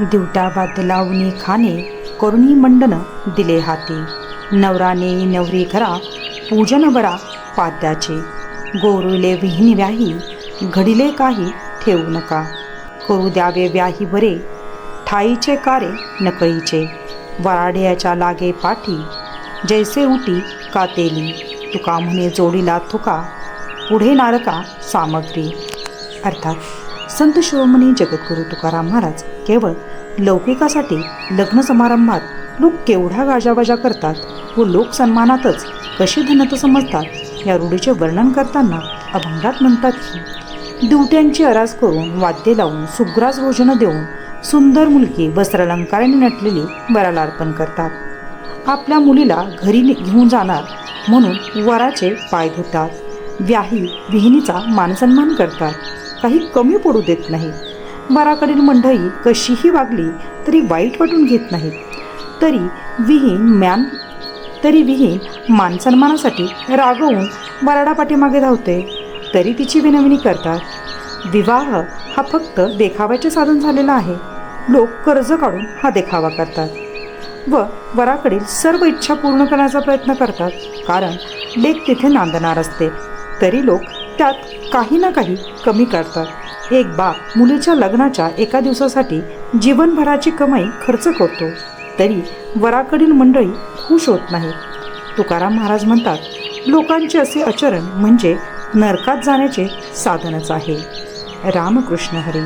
दिवटा बाद लावणी खाणे करुणी मंडन दिले हाती. नवराने नवरी घरा पूजन बरा पाद्याचे गोरुले विहीन व्याही घडिले काही ठेवू नका. करू द्यावे व्याही बरे ठाईचे कारे नकळीचे वराड्याच्या लागे पाठी जैसे उटी कातेली. तुका म्हणे जोडीला तुका पुढे नारका सामग्री. अर्थात संत शिरोमणी जगद्गुरू तुकाराम महाराज केवळ लौकिकासाठी लग्न समारंभात लोक केवढा गाजाबाजा करतात व लोकसन्मानातच कशी धनत समजतात या रूढीचे वर्णन करताना अभंगात म्हणतात की दिवट्यांची अराज करून वाद्य लावून सुग्रास भोजनं देऊन सुंदर मुलगी वस्त्रालंकाराने नटलेली वराला अर्पण करतात. आपल्या मुलीला घरी नि- घेऊन जाणार म्हणून वराचे पाय धुतात. व्याही विहिनीचा मानसन्मान करतात. काही कमी पडू देत नाहीत वराकडील मंडळी कशीही वागली तरी वाईट वाटून घेत नाहीत तरी विहीन मॅम तरी विहीन मानसन्मानासाठी रागवून वराडा पाठीमागे धावते. तरी तिची विनवणी करतात विवाह हा फक्त देखाव्याचे साधन झालेला आहे. लोक कर्ज काढून हा देखावा करतात व वराकडील सर्व इच्छा पूर्ण करण्याचा प्रयत्न करतात. कारण लेख तिथे नांदणार असते. तरी लोक त्यात काही ना काही कमी करतात. एक बाप मुलीच्या लग्नाच्या एका दिवसासाठी जीवनभराची कमाई खर्च करतो. तरी वराकडील मंडळी खुश होत नाही तुकाराम महाराज म्हणतात लोकांचे असे आचरण म्हणजे नरकात जाण्याचे साधनच आहे. रामकृष्ण हरी.